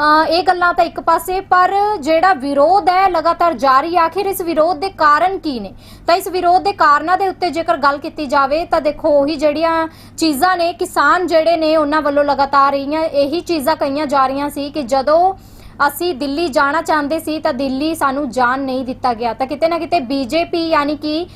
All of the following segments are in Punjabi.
ਇਹ ਗੱਲਾਂ ਤਾਂ ਇੱਕ ਪਾਸੇ, ਪਰ ਜਿਹੜਾ ਵਿਰੋਧ ਹੈ ਲਗਾਤਾਰ ਜਾਰੀ ਆਖਿਰ ਇਸ ਵਿਰੋਧ ਦੇ ਕਾਰਨ ਕੀ ਨੇ? ਤਾਂ ਇਸ ਵਿਰੋਧ ਦੇ ਕਾਰਨਾਂ ਦੇ ਉੱਤੇ ਜੇਕਰ ਗੱਲ ਕੀਤੀ ਜਾਵੇ, ਤਾਂ ਦੇਖੋ, ਉਹੀ ਜਿਹੜੀਆਂ ਚੀਜ਼ਾਂ ਨੇ, ਕਿਸਾਨ ਜਿਹੜੇ ਨੇ, ਉਹਨਾਂ ਵੱਲੋਂ ਲਗਾਤਾਰ ਰਹੀਆਂ, ਇਹੀ ਚੀਜ਼ਾਂ ਕਹੀਆਂ ਜਾ ਰਹੀਆਂ ਸੀ ਕਿ ਜਦੋਂ ਅਸੀਂ ਦਿੱਲੀ ਜਾਣਾ ਚਾਹੁੰਦੇ ਸੀ ਤਾਂ ਦਿੱਲੀ ਸਾਨੂੰ ਜਾਣ ਨਹੀਂ ਦਿੱਤਾ ਗਿਆ। ਤਾਂ ਕਿਤੇ ਨਾ ਕਿਤੇ ਬੀਜੇਪੀ ਯਾਨੀ ਕਿ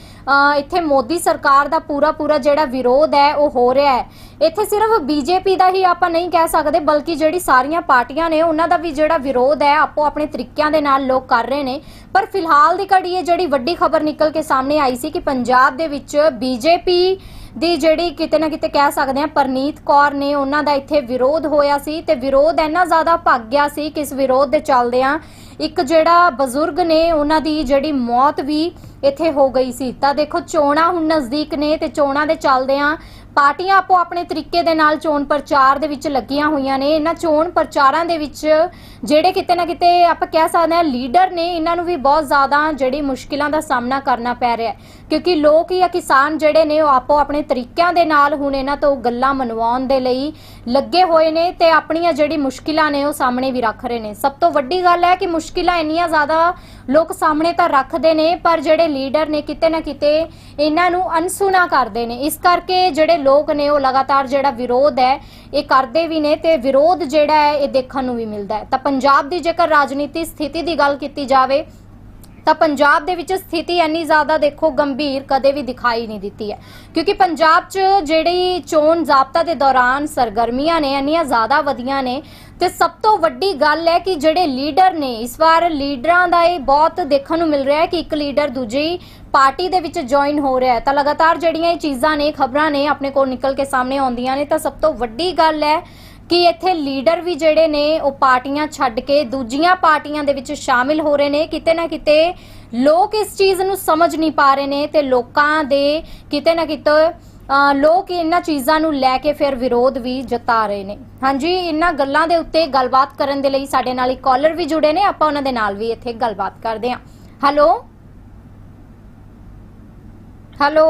ਇੱਥੇ ਮੋਦੀ ਸਰਕਾਰ ਦਾ ਪੂਰਾ ਪੂਰਾ ਜਿਹੜਾ ਵਿਰੋਧ ਹੈ, ਉਹ ਹੋ ਰਿਹਾ ਹੈ। ਇੱਥੇ ਸਿਰਫ ਬੀਜੇਪੀ ਦਾ ਹੀ ਆਪਾਂ ਨਹੀਂ ਕਹਿ ਸਕਦੇ, ਬਲਕਿ ਜਿਹੜੀ ਸਾਰੀਆਂ ਪਾਰਟੀਆਂ ਨੇ, ਉਹਨਾਂ ਦਾ ਵੀ ਜਿਹੜਾ ਵਿਰੋਧ ਹੈ, ਆਪੋ ਆਪਣੇ ਤਰੀਕਿਆਂ ਦੇ ਨਾਲ ਲੋਕ ਕਰ ਰਹੇ ਨੇ। ਪਰ ਫਿਲਹਾਲ ਦੀ ਘੜੀ ਇਹ ਜਿਹੜੀ ਵੱਡੀ ਖਬਰ ਨਿਕਲ ਕੇ ਸਾਹਮਣੇ ਆਈ ਸੀ ਕਿ ਪੰਜਾਬ ਦੇ ਵਿੱਚ ਬੀਜੇਪੀ ਦੀ ਜਿਹੜੀ ਕਿਤੇ ਨਾ ਕਿਤੇ ਕਹਿ ਸਕਦੇ ਆ ਪਰਨੀਤ ਕੌਰ ਨੇ ਉਹਨਾਂ ਦਾ ਇੱਥੇ ਵਿਰੋਧ ਹੋਇਆ ਸੀ ਤੇ ਵਿਰੋਧ ਇੰਨਾ ਜ਼ਿਆਦਾ ਭੱਗ ਗਿਆ ਸੀ ਕਿ ਇਸ ਵਿਰੋਧ ਦੇ ਚੱਲਦਿਆਂ ਇੱਕ ਜਿਹੜਾ ਬਜ਼ੁਰਗ ਨੇ ਉਹਨਾਂ ਦੀ ਜਿਹੜੀ ਮੌਤ ਵੀ ਇੱਥੇ ਹੋ ਗਈ ਸੀ। ਤਾਂ ਦੇਖੋ ਚੋਣਾਂ ਹੁਣ ਨਜ਼ਦੀਕ ਨੇ ਤੇ ਚੋਣਾਂ ਦੇ ਚੱਲਦਿਆਂ ਪਾਰਟੀਆਂ ਆਪੋ ਆਪਣੇ ਤਰੀਕੇ ਦੇ ਨਾਲ ਚੋਣ ਪ੍ਰਚਾਰ ਦੇ ਵਿੱਚ ਲੱਗੀਆਂ ਹੋਈਆਂ ਨੇ। ਇਹਨਾਂ ਚੋਣ ਪ੍ਰਚਾਰਾਂ ਦੇ ਵਿੱਚ ਜਿਹੜੇ ਕਿਤੇ ਨਾ ਕਿਤੇ ਆਪਾਂ ਕਹਿ ਸਕਦੇ ਹਾਂ ਲੀਡਰ ਨੇ, ਇਹਨਾਂ ਨੂੰ ਵੀ ਬਹੁਤ ਜ਼ਿਆਦਾ ਜਿਹੜੀ ਮੁਸ਼ਕਿਲਾਂ ਦਾ ਸਾਹਮਣਾ ਕਰਨਾ ਪੈ ਰਿਹਾ ਹੈ। ਕਿਉਂਕਿ ਲੋਕ ਜਾਂ ਕਿਸਾਨ ਜਿਹੜੇ ਨੇ, ਉਹ ਆਪੋ ਆਪਣੇ ਤਰੀਕਿਆਂ ਦੇ ਨਾਲ ਹੁਣ ਇਹਨਾਂ ਤੋਂ ਗੱਲਾਂ ਮਨਵਾਉਣ ਦੇ ਲਈ ਲੱਗੇ ਹੋਏ ਨੇ ਤੇ ਆਪਣੀਆਂ ਜਿਹੜੀ ਮੁਸ਼ਕਿਲਾਂ ਨੇ, ਉਹ ਸਾਹਮਣੇ ਵੀ ਰੱਖ ਰਹੇ ਨੇ। ਸਭ ਤੋਂ ਵੱਡੀ ਗੱਲ ਹੈ ਕਿ ਮੁਸ਼ਕਿਲਾਂ ਇੰਨੀਆਂ ਜ਼ਿਆਦਾ ਲੋਕ ਸਾਹਮਣੇ ਤਾਂ ਰੱਖਦੇ ਨੇ, ਪਰ ਜਿਹੜੇ ਲੀਡਰ ਨੇ ਕਿਤੇ ਨਾ ਕਿਤੇ ਇਹਨਾਂ ਨੂੰ ਅਨਸੁਣਾ ਕਰਦੇ ਨੇ। ਇਸ ਕਰਕੇ ਜਿਹੜੇ ਲੋਕ ਨੇ, ਉਹ ਲਗਾਤਾਰ ਜਿਹੜਾ ਵਿਰੋਧ ਹੈ, ਇਹ ਕਰਦੇ ਵੀ ਨੇ ਤੇ ਵਿਰੋਧ ਜਿਹੜਾ ਹੈ, ਇਹ ਦੇਖਣ ਨੂੰ ਵੀ ਮਿਲਦਾ ਹੈ। ਤਾਂ ਪੰਜਾਬ ਦੀ ਜੇਕਰ ਰਾਜਨੀਤੀ ਸਥਿਤੀ ਦੀ ਗੱਲ ਕੀਤੀ ਜਾਵੇ, ਤਾਂ ਪੰਜਾਬ ਦੇ ਵਿੱਚ ਸਥਿਤੀ ਇੰਨੀ ਜ਼ਿਆਦਾ ਦੇਖੋ ਗੰਭੀਰ ਕਦੇ ਵੀ ਦਿਖਾਈ ਨਹੀਂ ਦਿੱਤੀ ਹੈ। ਕਿਉਂਕਿ ਪੰਜਾਬ 'ਚ ਜਿਹੜੀ ਚੋਣ ਜ਼ਾਬਤਾ ਦੇ ਦੌਰਾਨ ਸਰਗਰਮੀਆਂ ਨੇ, ਇੰਨੀਆਂ ਜ਼ਿਆਦਾ ਵਧੀਆਂ ਨੇ ਤੇ ਸਭ ਤੋਂ ਵੱਡੀ ਗੱਲ ਹੈ ਕਿ ਜਿਹੜੇ ਲੀਡਰ ਨੇ, ਇਸ ਵਾਰ ਲੀਡਰਾਂ ਦਾ ਇਹ ਬਹੁਤ ਦੇਖਣ ਨੂੰ ਮਿਲ ਰਿਹਾ ਹੈ ਕਿ ਇੱਕ ਲੀਡਰ ਦੂਜੀ ਪਾਰਟੀ ਦੇ ਵਿੱਚ ਜੁਆਇਨ ਹੋ ਰਿਹਾ ਹੈ। ਤਾਂ ਲਗਾਤਾਰ ਜਿਹੜੀਆਂ ਇਹ ਚੀਜ਼ਾਂ ਨੇ, ਖਬਰਾਂ ਨੇ ਆਪਣੇ ਕੋਲ ਨਿਕਲ ਕੇ ਸਾਹਮਣੇ ਆਉਂਦੀਆਂ ਨੇ, ਤਾਂ ਸਭ ਤੋਂ ਵੱਡੀ ਗੱਲ ਹੈ ਕਿ ਇੱਥੇ ਲੀਡਰ ਵੀ ਜਿਹੜੇ ਨੇ, ਉਹ ਪਾਰਟੀਆਂ ਛੱਡ ਕੇ ਦੂਜੀਆਂ ਪਾਰਟੀਆਂ ਦੇ ਵਿੱਚ ਸ਼ਾਮਿਲ ਹੋ ਰਹੇ ਨੇ। ਕਿਤੇ ਨਾ ਕਿਤੇ ਲੋਕ ਇਸ ਚੀਜ਼ ਨੂੰ ਸਮਝ ਨਹੀਂ ਪਾ ਰਹੇ ਨੇ ਤੇ ਲੋਕਾਂ ਦੇ ਕਿਤੇ ਨਾ ਕਿਤੇ ਲੋਕ ਇਹਨਾਂ ਚੀਜ਼ਾਂ ਨੂੰ ਲੈ ਕੇ ਫਿਰ ਵਿਰੋਧ ਵੀ ਜਤਾ ਰਹੇ ਨੇ। ਹਾਂਜੀ, ਇਹਨਾਂ ਗੱਲਾਂ ਦੇ ਉੱਤੇ ਗੱਲਬਾਤ ਕਰਨ ਦੇ ਲਈ ਸਾਡੇ ਨਾਲ ਇੱਕ ਕਾਲਰ ਵੀ ਜੁੜੇ ਨੇ, ਆਪਾਂ ਉਹਨਾਂ ਦੇ ਨਾਲ ਵੀ ਇੱਥੇ ਗੱਲਬਾਤ ਕਰਦੇ ਹਾਂ। ਹੈਲੋ ਹੈਲੋ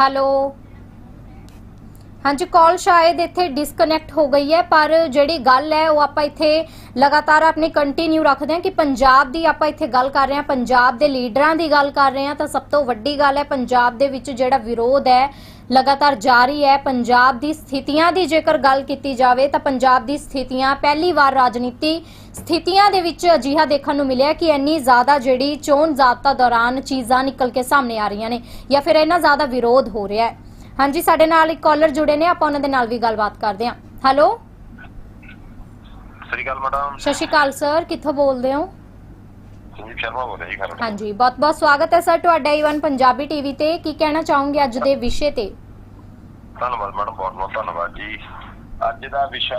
ਹੈਲੋ ਹਾਂਜੀ, ਕਾਲ ਸ਼ਾਇਦ ਇੱਥੇ ਡਿਸਕਨੈਕਟ ਹੋ ਗਈ ਹੈ, ਪਰ ਜਿਹੜੀ ਗੱਲ ਹੈ, ਉਹ ਆਪਾਂ ਇੱਥੇ ਲਗਾਤਾਰ ਆਪਣੀ ਕੰਟੀਨਿਊ ਰੱਖਦੇ ਹਾਂ ਕਿ ਪੰਜਾਬ ਦੀ ਆਪਾਂ ਇੱਥੇ ਗੱਲ ਕਰ ਰਹੇ ਹਾਂ, ਪੰਜਾਬ ਦੇ ਲੀਡਰਾਂ ਦੀ ਗੱਲ ਕਰ ਰਹੇ ਹਾਂ, ਤਾਂ ਸਭ ਤੋਂ ਵੱਡੀ ਗੱਲ ਹੈ ਪੰਜਾਬ ਦੇ ਵਿੱਚ ਜਿਹੜਾ ਵਿਰੋਧ ਹੈ, ਲਗਾਤਾਰ ਜਾਰੀ ਹੈ, ਪੰਜਾਬ ਦੀ ਸਥਿਤੀਆਂ ਦੀ ਜੇਕਰ ਗੱਲ ਕੀਤੀ ਜਾਵੇ, ਤਾਂ ਪੰਜਾਬ ਦੀ ਸਥਿਤੀਆਂ ਪਹਿਲੀ ਵਾਰ ਰਾਜਨੀਤੀ ਸਥਿਤੀਆਂ ਦੇ ਵਿੱਚ ਅਜਿਹਾ ਦੇਖਣ ਨੂੰ ਮਿਲਿਆ ਕਿ ਇੰਨੀ ਜ਼ਿਆਦਾ ਜਿਹੜੀ ਚੋਣ ਜ਼ਾਬਤਾ ਦੌਰਾਨ ਚੀਜ਼ਾਂ ਨਿਕਲ ਕੇ ਸਾਹਮਣੇ ਆ ਰਹੀਆਂ ਨੇ ਜਾਂ ਫਿਰ ਇੰਨਾ ਜ਼ਿਆਦਾ ਵਿਰੋਧ ਹੋ ਰਿਹਾ ਹੈ। ਹਾਂਜੀ ਸਾਡੇ ਨਾਲ ਇੱਕ ਕਾਲਰ ਜੁੜੇ ਨੇ ਆਪਾਂ ਉਹਨਾਂ ਦੇ ਨਾਲ ਵੀ ਗੱਲਬਾਤ ਕਰਦੇ ਹਾਂ। Hello Sri Akal madam. ਸਤਿ ਸ਼੍ਰੀ ਅਕਾਲ ਸਰ ਕਿੱਥੋਂ ਬੋਲਦੇ ਹੋ? ਸੰਜੀਵ ਸ਼ਰਮਾ ਬੋਲ ਰਿਹਾ ਜੀ ਹਾਂਜੀ ਬਹੁਤ-ਬਹੁਤ ਸਵਾਗਤ ਹੈ ਸਰ ਤੁਹਾਡਾ ਈਵਨ ਪੰਜਾਬੀ ਟੀਵੀ ਤੇ। ਕੀ ਕਹਿਣਾ ਚਾਹੋਗੇ ਅੱਜ ਦੇ ਵਿਸ਼ੇ ਤੇ? ਧੰਨਵਾਦ ਮੈਡਮ ਬਹੁਤ ਬਹੁਤ ਧੰਨਵਾਦ ਜੀ। ਅੱਜ ਦਾ ਵਿਸ਼ਾ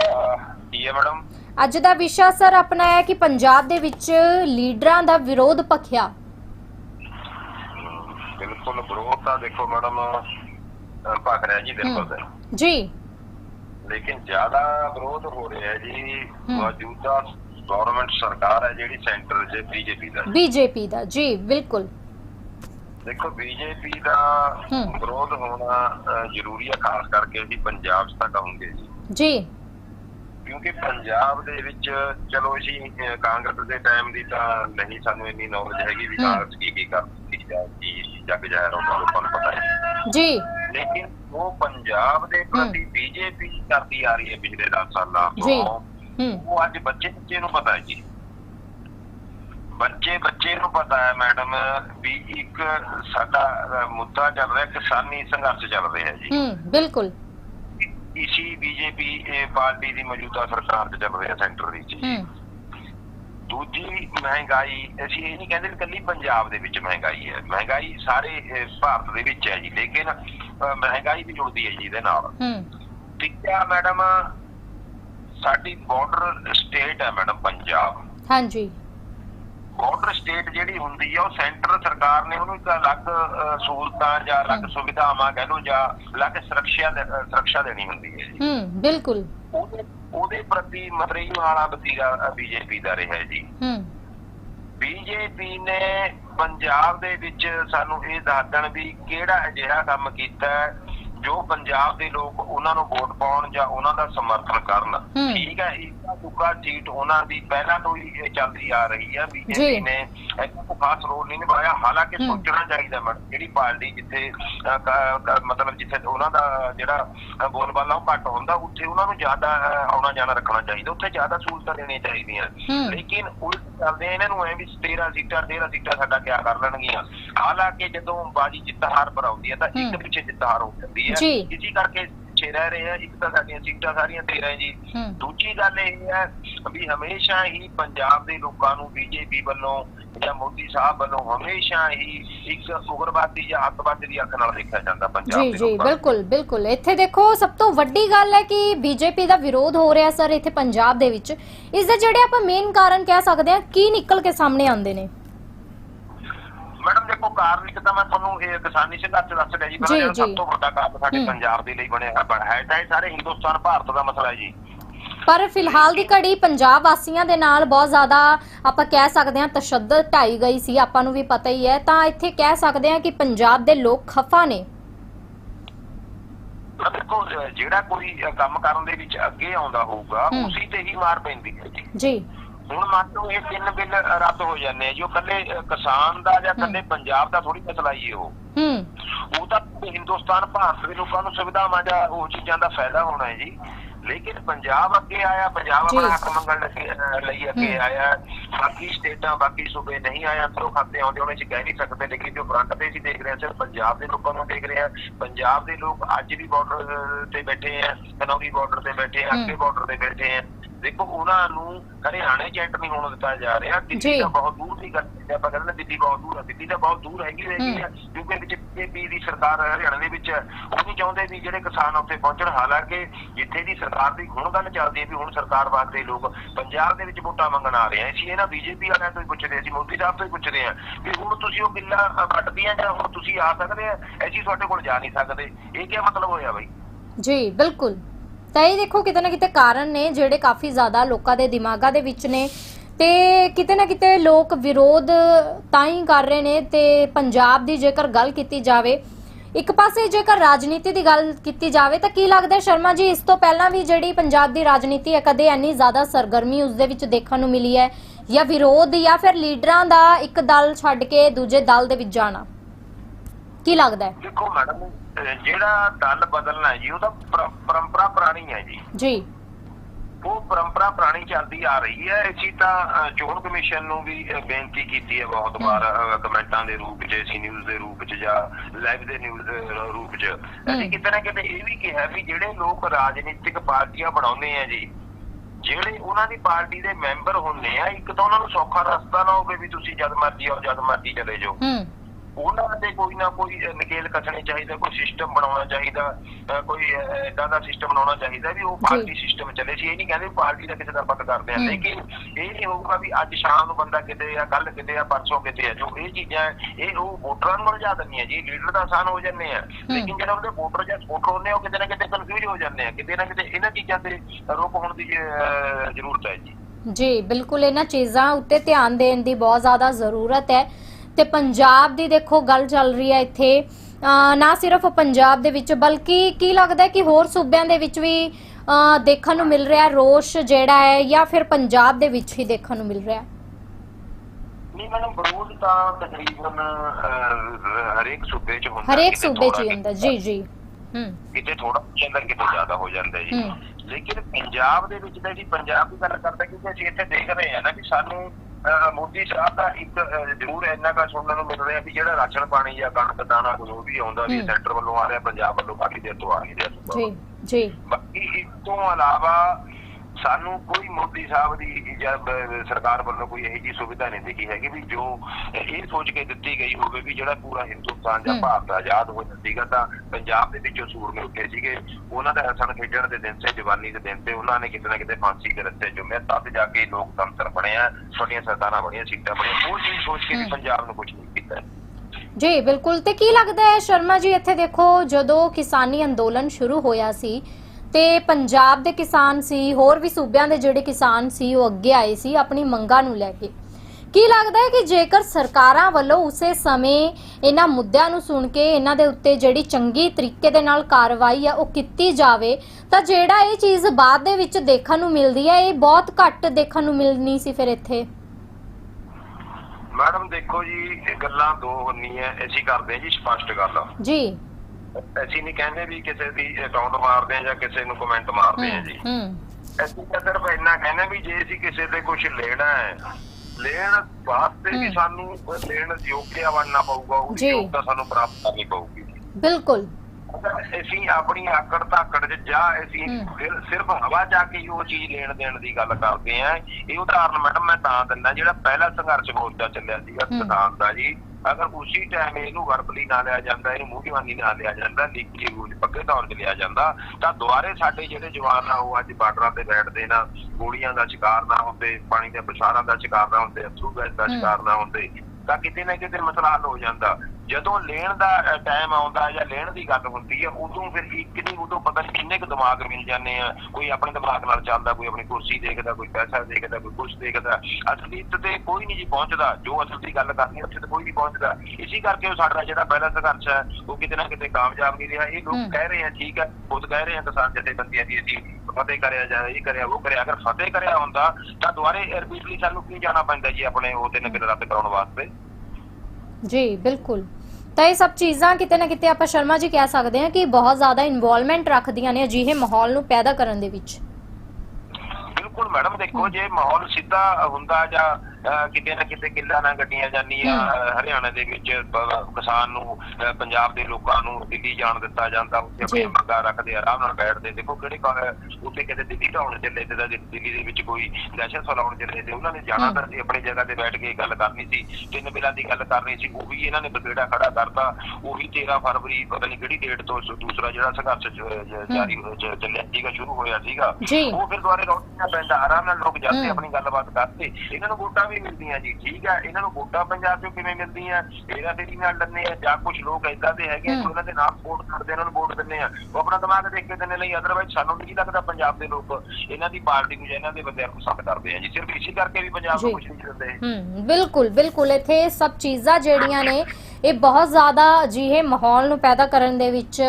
ਕੀ ਹੈ ਮੈਡਮ? ਅੱਜ ਦਾ ਵਿਸ਼ਾ ਸਰ ਆਪਣਾ ਹੈ ਕਿ ਪੰਜਾਬ ਦੇ ਵਿੱਚ ਲੀਡਰਾਂ ਦਾ ਵਿਰੋਧ ਹਮ, ਬਿਲਕੁਲ ਵਿਰੋਧ ਤਾਂ ਦੇਖੋ ਮੈਡਮ ਭਖ ਰਿਹਾ ਜੀ ਬਿਲਕੁਲ ਸਰ ਜੀ। ਲੇਕਿਨ ਜ਼ਿਆਦਾ ਵਿਰੋਧ ਹੋ ਰਿਹਾ ਹੈ ਜੀ। ਮੌਜੂਦਾ ਗਵਰਨਮੈਂਟ ਸਰਕਾਰ ਹੈ ਜਿਹੜੀ ਸੈਂਟਰ 'ਚ ਬੀਜੇਪੀ ਦਾ। ਬੀਜੇਪੀ ਦਾ ਜੀ ਬਿਲਕੁਲ। ਦੇਖੋ ਬੀਜੇਪੀ ਦਾ। ਵਿਰੋਧ ਹੋਣਾ ਜ਼ਰੂਰੀ ਹੈ ਖਾਸ ਕਰਕੇ ਅਸੀਂ ਪੰਜਾਬ 'ਚ ਤਾਂ ਕਹੂੰਗੇ ਜੀ। ਜੀ। ਕਿਉਂਕਿ ਪੰਜਾਬ ਦੇ ਵਿੱਚ ਚਲੋ ਅਹ, ਕਾਂਗਰਸ ਦੇ ਟਾਈਮ ਦੀ ਤਾਂ ਨਹੀਂ ਸਾਨੂੰ ਇੰਨੀ ਨੌਲੇਜ ਹੈਗੀ ਵੀ। ਕਾਂਗਰਸ ਕੀ ਕੀ ਕਰਦੀ ਜਾਂ ਕੀ ਜੱਗ ਹੁੰਦਾ ਲੋਕਾਂ ਨੂੰ ਪਤਾ ਹੈ। ਜੀ। ਲੇਕਿਨ ਉਹ ਪੰਜਾਬ ਦੇ ਪ੍ਰਤੀ ਬੀਜੇਪੀ ਕਰਦੀ ਆ ਰਹੀ ਹੈ ਪਿਛਲੇ 10 ਸਾਲਾਂ। ਤੋਂ। ਉਹ ਅੱਜ ਬੱਚੇ ਬੱਚੇ ਨੂੰ ਪਤਾ ਹੈ ਜੀ। ਬੱਚੇ ਬੱਚੇ ਨੂੰ ਪਤਾ ਹੈ ਮੈਡਮ ਵੀ ਇੱਕ ਸਾਡਾ ਮੁੱਦਾ ਚੱਲ ਰਿਹਾ ਕਿਸਾਨੀ ਸੰਘਰਸ਼ ਚੱਲ ਰਿਹਾ ਜੀ। ਹੂੰ ਬਿਲਕੁਲ। ਇਸੀ ਬੀਜੇਪੀ ਪਾਰਟੀ ਦੀ ਮੌਜੂਦਾ ਸਰਕਾਰ ਚੱਲ ਰਿਹਾ ਸੈਂਟਰ ਦੀ ਜੀ। ਹੂੰ। ਦੂਜੀ ਮਹਿੰਗਾਈ ਅਸੀਂ ਇਹ ਨਹੀਂ ਕਹਿੰਦੇ ਕਿ ਕੱਲੀ ਪੰਜਾਬ ਦੇ ਵਿੱਚ ਮਹਿੰਗਾਈ ਹੈ। ਮਹਿੰਗਾਈ ਸਾਰੇ ਭਾਰਤ ਦੇ ਵਿੱਚ ਹੈ ਜੀ ਲੇਕਿਨ ਮਹਿੰਗਾਈ ਵੀ ਜੁੜਦੀ ਹੈ ਜੀ ਇਹਦੇ ਨਾਲ। ਤੀਜਾ ਮੈਡਮ ਸਾਡੀ ਬਾਰਡਰ ਸਟੇਟ ਹੈ ਮੈਡਮ ਪੰਜਾਬ। ਹਾਂਜੀ। ਬਾਰਡਰ ਸਟੇਟ ਜਿਹੜੀ ਹੁੰਦੀ ਹੈ ਉਹ ਸੈਂਟਰ ਸਰਕਾਰ ਨੇ ਉਹਨੂੰ ਇੱਕ ਅਲੱਗ ਸਹੂਲਤਾਂ ਜਾਂ ਅਲੱਗ। ਸੁਵਿਧਾਵਾਂ ਕਹਿ ਲਓ ਜਾਂ ਅਲੱਗ ਸੁਰੱਖਿਆ ਸੁਰੱਖਿਆ ਦੇਣੀ ਹੁੰਦੀ ਹੈ ਜੀ। ਹੂੰ ਬਿਲਕੁਲ। ਉਹਦੇ ਪ੍ਰਤੀ ਮਤਰਈ ਵਾਲਾ ਵਤੀਰਾ ਬੀਜੇਪੀ ਦਾ ਰਿਹਾ ਜੀ। ਹੂੰ। ਬੀਜੇਪੀ ਨੇ ਪੰਜਾਬ ਦੇ ਵਿੱਚ ਸਾਨੂੰ ਇਹ ਦੱਸਣ ਵੀ ਕਿਹੜਾ ਅਜਿਹਾ ਕੰਮ ਕੀਤਾ ਜੋ ਪੰਜਾਬ ਦੇ ਲੋਕ ਉਹਨਾਂ ਨੂੰ ਵੋਟ ਪਾਉਣ ਜਾਂ ਉਹਨਾਂ ਦਾ ਸਮਰਥਨ ਕਰਨ। ਠੀਕ ਹੈ ਇਹਦਾ ਦੁੱਗਾ ਸੀਟ ਉਹਨਾਂ ਦੀ ਪਹਿਲਾਂ ਤੋਂ ਹੀ ਇਹ ਚੱਲਦੀ ਆ ਰਹੀ ਹੈ। ਬੀਜੇਪੀ ਨੇ ਇਹਨਾਂ ਨੂੰ ਖਾਸ ਰੋਲ ਨਹੀਂ ਨਿਭਾਇਆ ਹਾਲਾਂਕਿ। ਸੋਚਣਾ ਚਾਹੀਦਾ ਮੈਡਮ ਜਿਹੜੀ ਪਾਰਟੀ ਜਿੱਥੇ ਮਤਲਬ ਜਿੱਥੇ ਉਹਨਾਂ ਦਾ ਜਿਹੜਾ ਬੋਲਬਾਲਾ ਉਹ ਘੱਟ ਹੁੰਦਾ ਉੱਥੇ ਉਹਨਾਂ ਨੂੰ ਜ਼ਿਆਦਾ ਆਉਣਾ ਜਾਣਾ ਰੱਖਣਾ ਚਾਹੀਦਾ ਉੱਥੇ ਜ਼ਿਆਦਾ ਸਹੂਲਤਾਂ ਦੇਣੀਆਂ ਚਾਹੀਦੀਆਂ। ਲੇਕਿਨ ਉਲਟ ਚੱਲਦੇ ਇਹਨਾਂ ਨੂੰ ਐ ਵੀ 13 ਸੀਟਾਂ 13 ਸੀਟਾਂ ਸਾਡਾ ਕਿਆ ਕਰ ਲੈਣਗੀਆਂ ਹਾਲਾਂਕਿ ਜਦੋਂ ਬਾਜੀ ਜਿੱਤ ਹਾਰ ਪਰ ਆਉਂਦੀ ਹੈ ਤਾਂ ਇੱਕ। ਪਿੱਛੇ ਜਿੱਤ ਹਾਰ ਹੋ ਜਾਂਦੀ ਹੈ ਜੀ। ਇਸੇ ਕਰਕੇ ਪਿੱਛੇ ਰਹਿ ਰਹੇ ਆ ਇੱਕ ਤਾਂ ਸਾਡੀਆਂ ਸੀਟਾਂ ਸਾਰੀਆਂ 13 ਜੀ ਹੂੰ। ਦੂਜੀ ਗੱਲ ਇਹ ਹੈ ਵੀ ਹਮੇਸ਼ਾ ਹੀ ਪੰਜਾਬ ਦੇ ਲੋਕਾਂ ਨੂੰ ਬੀਜੇਪੀ ਵੱਲੋਂ ਜਾਂ ਮੋਦੀ ਸਾਹਿਬ ਵੱਲੋਂ ਹਮੇਸ਼ਾ ਹੀ ਇੱਕ ਉਗਰਵਾਦੀ ਜਾਂ ਅੱਤਵਾਦੀ ਦੀ ਅੱਖ ਨਾਲ ਦੇਖਿਆ ਜਾਂਦਾ ਪੰਜਾਬ ਜੀ ਦੇ ਜੀ ਲੋਕਾਂ ਨੂੰ। ਬਿਲਕੁਲ ਬਿਲਕੁਲ ਇੱਥੇ ਦੇਖੋ ਸਭ ਤੋਂ ਵੱਡੀ ਗੱਲ ਹੈ ਕਿ ਬੀਜੇਪੀ ਦਾ ਵਿਰੋਧ ਹੋ ਰਿਹਾ ਸਰ ਇੱਥੇ ਪੰਜਾਬ ਦੇ ਵਿੱਚ ਇਸ ਦੇ ਜਿਹੜੇ ਆਪਾਂ ਮੇਨ ਕਾਰਨ ਕਹਿ ਸਕਦੇ ਹਾਂ ਕੀ ਨਿਕਲ ਕੇ ਸਾਹਮਣੇ ਆਉਂਦੇ ਨੇ ਕਾਰਨ ਇੱਕ ਤਾਂ ਮੈਂ ਤੁਹਾਨੂੰ ਇਹ ਕਿਸਾਨੀ ਸੰਘਰਸ਼ ਦੱਸ ਰਿਹਾ ਜੀ ਪਹਿਲਾਂ ਜਿਹੜਾ। ਸਭ ਤੋਂ ਵੱਡਾ ਕਾਰਨ ਸਾਡੇ। ਪੰਜਾਬ ਦੇ ਲਈ ਬਣਿਆ ਹੈ ਤਾਂ ਇਹ ਸਾਰੇ ਹਿੰਦੁਸਤਾਨ ਭਾਰਤ ਦਾ ਮਸਲਾ ਹੈ ਜੀ ਪਰ ਫਿਲਹਾਲ ਦੀ ਘੜੀ ਪੰਜਾਬ ਵਾਸੀਆਂ ਦੇ ਨਾਲ ਬਹੁਤ ਜ਼ਿਆਦਾ ਆਪਾਂ ਕਹਿ ਸਕਦੇ ਹਾਂ ਤਸ਼ੱਦਦ ਢਾਈ ਗਈ ਸੀ ਆਪਾਂ ਨੂੰ ਵੀ ਪਤਾ ਹੀ ਹੈ ਤਾਂ ਇੱਥੇ ਕਹਿ ਸਕਦੇ ਹਾਂ ਕਿ ਪੰਜਾਬ ਦੇ ਲੋਕ ਖਫਾ ਨੇ ਦੇਖੋ ਜਿਹੜਾ ਕੋਈ ਕੰਮ ਕਰਨ ਦੇ ਵਿੱਚ ਅੱਗੇ ਆਉਂਦਾ ਹੋਊਗਾ। ਉਸੇ ਤੇ ਹੀ ਮਾਰ ਪੈਂਦੀ ਹੈ ਜੀ ਜੀ ਹੁਣ ਮੰਨ ਲਓ ਇਹ ਤਿੰਨ ਬਿੱਲ ਰੱਦ ਹੋ ਜਾਂਦੇ ਆ ਜੋ ਕੱਲੇ ਅਹ, ਕਿਸਾਨ ਦਾ ਜਾਂ ਕੱਲੇ ਪੰਜਾਬ ਦਾ ਥੋੜੀ ਮਸਲਾ ਹੀ ਉਹ। ਹੂੰ। ਉਹ ਤਾਂ ਹਿੰਦੁਸਤਾਨ ਭਾਰਤ ਦੇ ਲੋਕਾਂ ਨੂੰ ਸੁਵਿਧਾਵਾਂ ਜਾਂ ਉਹ ਚੀਜ਼ਾਂ ਦਾ ਫਾਇਦਾ ਹੋਣਾ ਹੈ ਜੀ। ਲੇਕਿਨ ਪੰਜਾਬ ਅੱਗੇ ਆਇਆ ਪੰਜਾਬ। ਆਪਣਾ ਹੱਕ ਮੰਗਣ ਲਈ ਅੱਗੇ। ਆਇਆ। ਬਾਕੀ ਸਟੇਟਾਂ ਬਾਕੀ ਸੂਬੇ ਨਹੀਂ ਆਇਆ ਫਿਰ ਉਹ ਖਾਤੇ ਆਉਂਦੇ ਹੋਣੇ ਚ ਕਹਿ ਨਹੀਂ ਸਕਦੇ ਲੇਕਿਨ ਜੋ ਫਰੰਟ ਤੇ ਅਸੀਂ ਦੇਖ ਰਹੇ ਹਾਂ ਸਿਰਫ ਪੰਜਾਬ ਦੇ ਲੋਕਾਂ ਨੂੰ ਦੇਖ ਰਹੇ ਪੰਜਾਬ ਦੇ ਲੋਕ ਅੱਜ ਵੀ ਬਾਰਡਰ ਤੇ ਬੈਠੇ ਆ ਕਨੌਰੀ ਬਾਰਡਰ ਤੇ ਬੈਠੇ ਆ। ਅੱਗੇ ਬਾਰਡਰ ਤੇ ਬੈਠੇ ਆ। ਦੇਖੋ ਉਹਨਾਂ ਨੂੰ ਹਰਿਆਣੇ ਚ ਐਂਟਰ ਨਹੀਂ ਹੋਣ ਦਿੱਤਾ ਜਾ ਰਿਹਾ। ਦਿੱਲੀ ਤਾਂ ਬਹੁਤ ਦੂਰ ਦੀ ਗੱਲ ਹੈ। ਆਪਾਂ ਕਹਿੰਦੇ ਦਿੱਲੀ ਬਹੁਤ ਦੂਰ ਹੈ। ਦਿੱਲੀ ਤਾਂ ਬਹੁਤ ਦੂਰ ਹੈਗੀ ਹੈਗੀ ਹੂੰ। ਕਿਉਂਕਿ ਵਿੱਚ ਬੀਜੇਪੀ ਦੀ ਸਰਕਾਰ ਹਰਿਆਣਾ ਦੇ ਵਿੱਚ। ਉਹ ਨਹੀਂ ਚਾਹੁੰਦੇ ਵੀ ਜਿਹੜੇ ਕਿਸਾਨ ਉੱਥੇ ਪਹੁੰਚਣ। ਹਾਲਾਂਕਿ ਜਿੱਥੇ ਦੀ ਸਰਕਾਰ ਦੀ ਹੁਣ ਗੱਲ ਚੱਲਦੀ ਹੈ ਵੀ ਹੁਣ ਸਰਕਾਰ ਵਾਸਤੇ ਲੋਕ ਪੰਜਾਬ ਦੇ ਵਿੱਚ ਵੋਟਾਂ ਮੰਗਣ ਆ ਰਹੇ ਆ ਅਸੀਂ ਇਹਨਾਂ ਬੀਜੇਪੀ ਵਾਲਿਆਂ ਤੋਂ ਹੀ ਪੁੱਛਦੇ ਅਸੀਂ ਮੋਦੀ ਸਾਹਿਬ ਤੋਂ ਹੀ ਪੁੱਛਦੇ ਆ ਵੀ ਹੁਣ ਤੁਸੀਂ ਉਹ ਬਿੱਲਾਂ ਅ, ਕੱਟਦੀਆਂ ਜਾਂ ਹੁਣ ਤੁਸੀਂ ਆ ਸਕਦੇ ਆ ਅਸੀਂ ਤੁਹਾਡੇ ਕੋਲ ਜਾ ਨਹੀਂ ਸਕਦੇ। ਇਹ ਕੀ ਮਤਲਬ ਹੋਇਆ ਬਈ? ਜੀ ਬਿਲਕੁਲ। ਤਾਂ ਇਹ ਦੇਖੋ ਕਿਤੇ ਨਾ ਕਿਤੇ ਕਾਰਨ ਨੇ ਜਿਹੜੇ ਕਾਫੀ ਜ਼ਿਆਦਾ ਲੋਕਾਂ ਦੇ ਦਿਮਾਗਾਂ ਦੇ ਵਿੱਚ ਨੇ ਤੇ ਕਿਤੇ ਨਾ ਕਿਤੇ ਲੋਕ ਵਿਰੋਧ ਤਾਂ ਹੀ ਕਰ ਰਹੇ ਨੇ ਤੇ ਪੰਜਾਬ ਦੀ ਜੇਕਰ ਗੱਲ ਕੀਤੀ ਜਾਵੇ, ਇੱਕ ਪਾਸੇ ਜੇਕਰ ਰਾਜਨੀਤੀ ਦੀ ਗੱਲ ਕੀਤੀ ਜਾਵੇ ਤਾਂ ਕੀ ਲੱਗਦਾ ਸ਼ਰਮਾ ਜੀ, ਇਸ ਤੋਂ ਪਹਿਲਾਂ ਵੀ ਜਿਹੜੀ ਪੰਜਾਬ ਦੀ ਰਾਜਨੀਤੀ ਹੈ, ਕਦੇ ਇੰਨੀ ਜ਼ਿਆਦਾ ਸਰਗਰਮੀ ਉਸ ਦੇ ਵਿੱਚ ਦੇਖਣ ਨੂੰ ਮਿਲੀ ਹੈ ਜਾਂ ਵਿਰੋਧ ਜਾਂ ਫਿਰ ਲੀਡਰਾਂ ਦਾ ਇੱਕ ਦਲ ਛੱਡ ਕੇ ਦੂਜੇ ਦਲ ਦੇ ਵਿੱਚ ਜਾਣਾ? ਕੀ ਲੱਗਦਾ ਹੈ? ਦੇਖੋ ਮੈਡਮ ਜਿਹੜਾ ਦਲ ਬਦਲਣਾ ਜੀ ਉਹਦਾ ਪਰ- ਪਰੰਪਰਾ ਪੁਰਾਣੀ ਹੈ ਜੀ। ਜੀ। ਉਹ ਪਰੰਪਰਾ ਪੁਰਾਣੀ ਚੱਲਦੀ ਆ ਰਹੀ ਹੈ। ਅਸੀਂ ਤਾਂ ਚੋਣ ਕਮਿਸ਼ਨ ਨੂੰ ਵੀ ਬੇਨਤੀ ਕੀਤੀ ਹੈ ਬਹੁਤ ਵਾਰ ਕਮੈਂਟਾਂ ਦੇ ਰੂਪ 'ਚ ਸੀ ਨਿਊਜ਼ ਦੇ ਰੂਪ 'ਚ ਜਾਂ ਲਾਈਵ ਦੇ ਨਿਊਜ਼ ਦੇ ਰੂਪ 'ਚ। ਅਸੀਂ ਕਿਤੇ ਨਾ ਕਿਤੇ ਇਹ ਵੀ ਕਿਹਾ ਵੀ ਜਿਹੜੇ ਲੋਕ ਰਾਜਨੀਤਿਕ ਪਾਰਟੀਆਂ ਬਣਾਉਂਦੇ ਆ ਜੀ ਜਿਹੜੇ ਉਹਨਾਂ ਦੀ ਪਾਰਟੀ ਦੇ ਮੈਂਬਰ ਹੁੰਦੇ ਆ ਇੱਕ ਤਾਂ ਉਹਨਾਂ ਨੂੰ ਸੌਖਾ ਰਸਤਾ ਨਾ ਹੋਵੇ ਵੀ ਤੁਸੀਂ ਜਦ ਮਰਜ਼ੀ ਆਓ ਜਦ ਮਰਜ਼ੀ ਚਲੇ ਜਾਓ। ਹੂੰ। ਉਹਨਾਂ ਤੇ ਕੋਈ ਨਾ ਕੋਈ ਨਕੇਲ ਕੱਸਣੇ ਚਾਹੀਦਾ ਕੋਈ ਸਿਸਟਮ ਬਣਾਉਣਾ ਚਾਹੀਦਾ ਕੋਈ ਇਦਾਂ ਦਾ ਸਿਸਟਮ ਬਣਾਉਣਾ ਚਾਹੀਦਾ ਵੀ ਉਹ ਪਾਰਟੀ ਸਿਸਟਮ ਚੱਲੇ। ਸੀ ਇਹ ਨਹੀਂ ਕਹਿੰਦੇ ਪਾਰਟੀ ਦਾ ਕਿਸੇ ਦਾ ਪੱਕ ਕਰਦੇ ਆ। ਲੇਕਿਨ ਇਹ ਨਹੀਂ ਹੋਊਗਾ ਵੀ ਅੱਜ ਸ਼ਾਮ ਨੂੰ ਬੰਦਾ ਕਿਤੇ ਆ ਕੱਲ ਕਿਤੇ ਆ ਪਰਸੋਂ ਕਿਤੇ ਆ। ਜੋ ਇਹ ਚੀਜ਼ਾਂ ਇਹ ਉਹ ਵੋਟਰਾਂ ਨੂੰ ਉਲਝਾ ਦਿੰਦੀਆਂ ਜੀ। ਲੀਡਰ ਦਾ ਆਸਾਨ ਹੋ ਜਾਂਦੇ ਆ। ਲੇਕਿਨ ਜਿਹੜੇ ਉਹਦੇ ਵੋਟਰ ਜਾਂ ਸਪੋਰਟਰ ਹੁੰਦੇ ਆ ਉਹ ਕਿਤੇ ਨਾ ਕਿਤੇ ਕਨਫਿਊਜ਼ ਹੋ ਜਾਂਦੇ ਆ। ਕਿਤੇ ਨਾ ਕਿਤੇ ਇਹਨਾਂ ਚੀਜ਼ਾਂ ਤੇ ਰੋਕ ਹੋਣ ਦੀ ਜ਼ਰੂਰਤ ਹੈ ਜੀ। ਜੀ ਬਿਲਕੁਲ ਇਹਨਾਂ ਚੀਜ਼ਾਂ ਉੱਤੇ ਧਿਆਨ ਦੇਣ ਦੀ ਬਹੁਤ ਜ਼ਿਆਦਾ ਜ਼ਰੂਰਤ ਹੈ। ਤੇ ਪੰਜਾਬ ਦੀ ਦੇਖੋ ਗੱਲ ਚੱਲ ਰਹੀ ਹੈ ਇੱਥੇ। ਨਾ ਸਿਰਫ ਪੰਜਾਬ ਦੇ ਵਿੱਚ ਬਲਕਿ ਕੀ ਲੱਗਦਾ ਕਿ ਹੋਰ ਸੂਬਿਆਂ ਦੇ ਵਿੱਚ ਵੀ ਦੇਖਣ ਨੂੰ ਮਿਲ ਰਿਹਾ ਰੋਸ਼ ਜਿਹੜਾ ਹੈ ਜਾਂ ਫਿਰ ਪੰਜਾਬ ਦੇ ਵਿੱਚ ਹੀ ਦੇਖਣ ਨੂੰ ਮਿਲ ਰਿਹਾ ਨਹੀਂ ਮੈਡਮ ਵਿਰੋਧ ਤਾਂ ਤਕਰੀਬਨ ਹਰੇਕ ਸੂਬੇ 'ਚ ਹੁੰਦਾ ਹਰੇਕ ਸੂਬੇ 'ਚ ਹੀ ਹੁੰਦਾ ਜੀ ਜੀ। ਹੂੰ। ਕਿਤੇ ਥੋੜਾ ਹੋ ਜਾਂਦਾ ਕਿਤੇ ਜ਼ਿਆਦਾ ਹੋ ਜਾਂਦਾ ਜੀ। ਲੇਕਿਨ ਪੰਜਾਬ ਦੇ ਵਿੱਚ ਤਾਂ ਜੀ ਪੰਜਾਬ ਦੀ ਗੱਲ ਕਰਦਾ ਕਿਉਂਕਿ ਅਸੀਂ ਇੱਥੇ ਦੇਖ ਰਹੇ ਹਾਂ ਨਾ ਕਿ ਸਾਨੂੰ ਮੋਦੀ ਸਾਹਿਬ ਦਾ ਇੱਕ ਜ਼ਰੂਰ ਇੰਨਾ ਕੁ ਸੁਣਨ ਨੂੰ ਮਿਲ ਰਿਹਾ ਵੀ ਜਿਹੜਾ ਰਾਸ਼ਨ ਪਾਣੀ ਜਾਂ ਕਣਕ ਦਾਣਾ ਜੋ ਵੀ ਆਉਂਦਾ ਵੀ। ਸੈਂਟਰ ਵੱਲੋਂ ਆ ਰਿਹਾ ਪੰਜਾਬ ਵੱਲੋਂ ਕਾਫੀ ਦੇਰ ਤੋਂ ਆ ਰਿਹਾ ਜੀ ਜੀ ਬਾਕੀ ਇਸ ਤੋਂ ਇਲਾਵਾ ਸਾਨੂੰ ਕੋਈ ਮੋਦੀ ਸਾਹਿਬ ਦੀ ਜਾਂ ਸਰਕਾਰ ਵੱਲੋਂ ਕੋਈ ਇਹੋ ਜਿਹੀ ਸੁਵਿਧਾ ਨਹੀਂ ਦਿੱਤੀ ਹੈਗੀ ਵੀ ਜੋ ਇਹ ਸੋਚ ਕੇ ਦਿੱਤੀ ਗਈ ਹੋਵੇ ਵੀ ਜਿਹੜਾ ਪੂਰਾ ਹਿੰਦੁਸਤਾਨ ਜਾਂ। ਭਾਰਤ ਆਜ਼ਾਦ ਹੋ ਸੀਗਾ ਤਾਂ ਪੰਜਾਬ ਦੇ ਵਿੱਚੋਂ ਸੂਰਮੇ ਉੱਠੇ ਸੀਗੇ। ਉਹਨਾਂ ਦਾ ਹਸਨ ਖੇਡਣ ਦੇ ਦਿਨ ਤੇ ਜਵਾਨੀ ਦੇ ਦਿਨ ਤੇ ਉਹਨਾਂ ਨੇ ਕਿਤੇ ਨਾ ਕਿਤੇ ਫਾਂਸੀ ਦੇ ਰਸਤੇ ਜੁਮੇ ਤਦ ਜਾ ਕੇ ਲੋਕਤੰਤਰ ਬਣਿਆ ਛੋਟੀਆਂ ਸਰਕਾਰਾਂ ਬਣੀਆਂ ਸੀਟਾਂ ਬਣੀਆਂ। ਉਹ ਚੀਜ਼ ਸੋਚ ਕੇ ਵੀ। ਪੰਜਾਬ ਨੂੰ ਕੁਝ ਨਹੀਂ ਕੀਤਾ। ਜੀ ਬਿਲਕੁਲ। ਤੇ ਕੀ ਲੱਗਦਾ ਹੈ ਸ਼ਰਮਾ ਜੀ ਇੱਥੇ ਦੇਖੋ ਜਦੋਂ ਕਿਸਾਨੀ ਅੰਦੋਲਨ ਸ਼ੁਰੂ ਹੋਇਆ ਸੀ ਤੇ ਪੰਜਾਬ ਦੇ ਕਿਸਾਨ ਸੀ ਹੋਰ ਵੀ ਸੂਬਿਆਂ ਦੇ ਜਿਹੜੇ ਕਿਸਾਨ ਸੀ ਉਹ ਅੱਗੇ ਆਏ ਸੀ ਆਪਣੀ ਮੰਗਾਂ ਨੂੰ ਲੈ ਕੇ। ਕੀ ਲੱਗਦਾ ਹੈ ਕਿ ਜੇਕਰ ਸਰਕਾਰਾਂ ਵੱਲੋਂ ਉਸੇ ਸਮੇਂ ਇਹਨਾਂ ਮੁੱਦਿਆਂ ਨੂੰ ਸੁਣ ਕੇ ਇਹਨਾਂ ਦੇ ਉੱਤੇ ਜਿਹੜੀ ਚੰਗੀ ਤਰੀਕੇ ਦੇ ਨਾਲ ਕਾਰਵਾਈ ਆ ਉਹ ਕੀਤੀ ਜਾਵੇ ਤਾਂ ਜਿਹੜਾ ਇਹ ਚੀਜ਼ ਬਾਅਦ ਦੇ ਵਿੱਚ ਦੇਖਣ ਨੂੰ ਮਿਲਦੀ ਹੈ ਇਹ ਬਹੁਤ ਘੱਟ ਦੇਖਣ ਨੂੰ ਮਿਲਣੀ ਸੀ ਫਿਰ ਇੱਥੇ? ਮੈਡਮ ਦੇਖੋ ਜੀ ਇਹ ਗੱਲਾਂ ਦੋ ਹੁੰਦੀਆਂ ਅਸੀਂ ਕਰਦੇ ਜੀ ਸਪਸ਼ਟ ਗੱਲ। ਜੀ। ਅਸੀਂ ਨਹੀਂ ਕਹਿੰਦੇ ਵੀ ਕਿਸੇ ਦੀ ਅਕਾਊਂਟ ਮਾਰਦੇ ਆ ਜਾਂ ਕਿਸੇ ਨੂੰ ਕਮੈਂਟ ਮਾਰਦੇ ਆ ਜੀ ਹੂੰ ਅਸੀਂ ਤਾਂ ਸਿਰਫ ਇੰਨਾ ਕਹਿੰਦੇ ਵੀ ਜੇ ਅਸੀਂ ਕਿਸੇ ਤੇ ਕੁਝ ਲੈਣਾ ਹੈ ਲੈਣ ਵਾਸਤੇ ਵੀ। ਸਾਨੂੰ ਲੈਣ ਯੋਗਿਆ ਬਣਨਾ ਪਊਗਾ ਉਹ। ਯੋਗਤਾ ਸਾਨੂੰ ਪ੍ਰਾਪਤ ਕਰਨੀ ਪਊਗੀ ਬਿਲਕੁਲ ਅਸੀਂ ਆਪਣੀ ਆਕੜ ਤਾਕੜ ਚ ਜਾ ਅਸੀਂ ਸਿਰਫ ਹਵਾ ਜਾ ਕੇ ਉਹ ਚੀਜ਼ ਲੈਣ ਦੇਣ ਦੀ ਗੱਲ ਕਰਦੇ ਆ ਇਹ ਉਦਾਹਰਨ ਮੈਡਮ ਮੈਂ ਤਾਂ ਦਿੰਦਾ ਜਿਹੜਾ ਪਹਿਲਾ ਸੰਘਰਸ਼ ਮੋਰਚਾ ਚੱਲਿਆ ਸੀਗਾ। ਕਿਸਾਨ ਦਾ ਜੀ ਅਗਰ ਉਸੇ ਟਾਈਮ ਇਹਨੂੰ ਵਰਬਲੀ ਨਾ ਲਿਆ ਜਾਂਦਾ ਇਹਨੂੰ ਮੂੰਹ ਜਵਾਨੀ ਨਾ ਲਿਆ ਜਾਂਦਾ ਲਿਖੀ ਰੂਲ ਪੱਕੇ ਤੌਰ ਤੇ ਲਿਆ ਜਾਂਦਾ ਤਾਂ ਦੁਆਰੇ ਸਾਡੇ ਜਿਹੜੇ ਜਵਾਨ ਆ ਉਹ ਅੱਜ ਬਾਰਡਰਾਂ ਤੇ ਬੈਠਦੇ ਨਾ ਗੋਲੀਆਂ ਦਾ ਸ਼ਿਕਾਰ ਨਾ ਹੁੰਦੇ ਪਾਣੀ ਦੇ ਪਛਾੜਾਂ ਦਾ ਸ਼ਿਕਾਰ ਨਾ ਹੁੰਦੇ ਅਥਰੂ ਗੈਸ ਦਾ। ਸ਼ਿਕਾਰ ਨਾ ਹੁੰਦੇ ਤਾਂ ਕਿਤੇ ਨਾ ਕਿਤੇ ਮਸਲਾ ਹੱਲ ਹੋ ਜਾਂਦਾ ਜਦੋਂ ਲੈਣ ਦਾ ਟਾਈਮ ਆਉਂਦਾ ਜਾਂ ਲੈਣ ਦੀ ਗੱਲ ਹੁੰਦੀ ਹੈ ਉਦੋਂ ਫਿਰ ਇੱਕ ਨਹੀਂ ਉਦੋਂ ਪਤਾ ਨਹੀਂ ਕਿੰਨੇ ਕੁ ਦਿਮਾਗ ਮਿਲ ਜਾਂਦੇ ਆ। ਕੋਈ ਆਪਣੇ ਦਿਮਾਗ ਨਾਲ ਚੱਲਦਾ ਕੋਈ ਆਪਣੀ ਕੁਰਸੀ ਦੇਖਦਾ ਕੋਈ ਪੈਸਾ ਦੇਖਦਾ ਕੋਈ ਕੁਛ ਦੇਖਦਾ। ਅਸਲੀਅਤ ਤੇ ਕੋਈ ਨਹੀਂ ਜੀ ਪਹੁੰਚਦਾ। ਜੋ ਅਸਲ ਦੀ ਗੱਲ ਕਰਨੀ ਉੱਥੇ ਤੇ ਕੋਈ ਨਹੀਂ ਪਹੁੰਚਦਾ। ਇਸੇ ਕਰਕੇ ਉਹ ਸਾਡਾ ਜਿਹੜਾ ਪਹਿਲਾ ਸੰਘਰਸ਼ ਹੈ ਉਹ ਕਿਤੇ ਨਾ ਕਿਤੇ ਕਾਮਯਾਬ ਨਹੀਂ ਰਿਹਾ। ਇਹ। ਲੋਕ ਕਹਿ ਰਹੇ ਆ ਠੀਕ ਹੈ ਖੁਦ ਕਹਿ ਰਹੇ ਆ ਕਿਸਾਨ ਜਥੇਬੰਦੀਆਂ ਦੀ ਅਸੀਂ ਫਤਿਹ ਕਰਿਆ ਜਾ ਇਹ ਕਰਿਆ ਉਹ ਕਰਿਆ। ਅਗਰ ਫਤਿਹ ਕਰਿਆ ਹੁੰਦਾ ਤਾਂ ਦੁਬਾਰੇ ਰਿਪੀਟਲੀ ਸਾਨੂੰ ਕੀ ਜਾਣਾ ਪੈਂਦਾ ਜੀ ਆਪਣੇ ਉਹ ਦਿਨ ਕਿਤੇ ਰੱਦ ਕਰਾਉਣ ਵਾਸਤੇ? ਜੀ, ਬਿਲਕੁਲ। ਤਾਂ ਇਹ ਸਭ ਚੀਜ਼ਾਂ ਕਿਤੇ ਨਾ ਕਿਤੇ ਆਪਾਂ ਸ਼ਰਮਾ ਜੀ ਕਹਿ ਸਕਦੇ ਹਾਂ ਕਿ ਬਹੁਤ ਜ਼ਿਆਦਾ ਇਨਵੋਲਵਮੈਂਟ ਰੱਖਦੀਆਂ ਨੇ ਅਜਿਹੇ ਮਾਹੌਲ ਨੂੰ ਪੈਦਾ ਕਰਨ ਦੇ ਵਿੱਚ। ਬਿਲਕੁਲ ਮੈਡਮ, ਦੇਖੋ ਜੇ ਮਾਹੌਲ ਸਿੱਧਾ ਹੁੰਦਾ ਜਾਂ ਕਿਤੇ ਨਾ ਕਿਤੇ ਕਿੱਲਾ ਨਾ ਗੱਡੀਆਂ ਜਾਂਦੀਆਂ। ਹਰਿਆਣਾ ਦੇ ਵਿੱਚ ਕਿਸਾਨ ਨੂੰ ਪੰਜਾਬ ਦੇ ਲੋਕਾਂ ਨੂੰ ਦਿੱਲੀ ਜਾਣ ਦਿੱਤਾ ਜਾਂਦਾ। ਉੱਥੇ ਆਪਣੀਆਂ ਜੀ। ਮੰਗਾਂ ਰੱਖਦੇ ਆਰਾਮ ਨਾਲ ਬੈਠਦੇ। ਦੇਖੋ ਕਿਹੜੇ ਉੱਥੇ ਕਿਤੇ ਦਿੱਲੀ ਢਾਉਣ ਚੱਲੇ ਤੇ ਦਿੱਲੀ ਦੇ ਵਿੱਚ ਕੋਈ ਦਹਿਸ਼ਤ ਫੈਲਾਉਣ ਚੱਲੇ ਤੇ ਉਹਨਾਂ ਨੇ ਜਾਣਾ। ਤਾਂ ਸੀ ਆਪਣੀ ਜਗ੍ਹਾ ਤੇ ਬੈਠ ਕੇ ਗੱਲ ਕਰਨੀ ਸੀ। ਤਿੰਨ ਬਿਲਾਂ ਦੀ ਗੱਲ ਕਰਨੀ ਸੀ ਉਹੀ ਇਹਨਾਂ ਨੇ ਬਗੇੜਾ ਖੜਾ ਕਰਤਾ। ਉਹੀ 13 ਫਰਵਰੀ ਪਤਾ ਨਹੀਂ ਕਿਹੜੀ ਡੇਟ ਤੋਂ ਦੂਸਰਾ ਜਿਹੜਾ ਸੰਘਰਸ਼ ਜਾਰੀ ਚੱਲਿਆ ਸੀਗਾ ਸ਼ੁਰੂ ਹੋਇਆ ਸੀਗਾ। ਉਹ ਫਿਰ ਦੁਆਰੇ ਰੌਣਕਾਂ ਪੈਂਦਾ ਆਰਾਮ ਨਾਲ ਲੋਕ ਜਾਂਦੇ। ਆਪਣੀ ਗੱਲਬਾਤ ਕਰਦੇ। ਇਹਨਾਂ ਨੂੰ ਵੋਟਾਂ ਵੀ ਮਿਲਦੀਆਂ ਜੀ ਠੀਕ ਹੈ ਇਹਨਾਂ ਨੂੰ ਵੋਟਾਂ ਪੰਜਾਬ ਚੋਂ ਕਿਵੇਂ ਮਿਲਦੀਆਂ ਇਹਦਾ ਤੇਰੀ ਨਾਲ ਲੰਨੇ ਆ ਜਾਂ ਕੁਝ ਲੋਕ ਏਦਾਂ ਦੇ ਹੈਗੇ ਆ। ਜੋ ਉਹਨਾਂ ਦੇ ਨਾਮ ਸਪੋਰਟ ਕਰਦੇ ਇਹਨਾਂ ਨੂੰ ਵੋਟ ਦਿੰਦੇ ਆ ਉਹ ਆਪਣਾ ਦਿਮਾਗ ਦੇਖ ਕੇ ਦਿੰਦੇ ਲਈ ਅਦਰਵਾਈਜ਼ ਸਾਨੂੰ ਨਹੀਂ ਲੱਗਦਾ ਪੰਜਾਬ ਦੇ ਲੋਕ ਇਹਨਾਂ ਦੀ ਪਾਰਟੀ ਨੂੰ ਜਾਂ ਇਹਨਾਂ ਦੇ ਬੰਦਿਆਂ ਨੂੰ ਪਸੰਦ ਕਰਦੇ ਆ ਜੀ ਸਿਰਫ ਇਸੇ ਕਰਕੇ ਵੀ ਪੰਜਾਬ ਨੂੰ। ਕੁਝ ਨਹੀਂ ਦਿੰਦੇ ਹੂੰ ਬਿਲਕੁਲ ਬਿਲਕੁਲ ਇੱਥੇ ਸਭ ਚੀਜ਼ਾਂ ਜਿਹੜੀਆਂ ਨੇ ਇਹ ਬਹੁਤ ਜ਼ਿਆਦਾ ਅਜਿਹੇ ਮਾਹੌਲ ਨੂੰ ਪੈਦਾ ਕਰਨ ਦੇ ਵਿੱਚ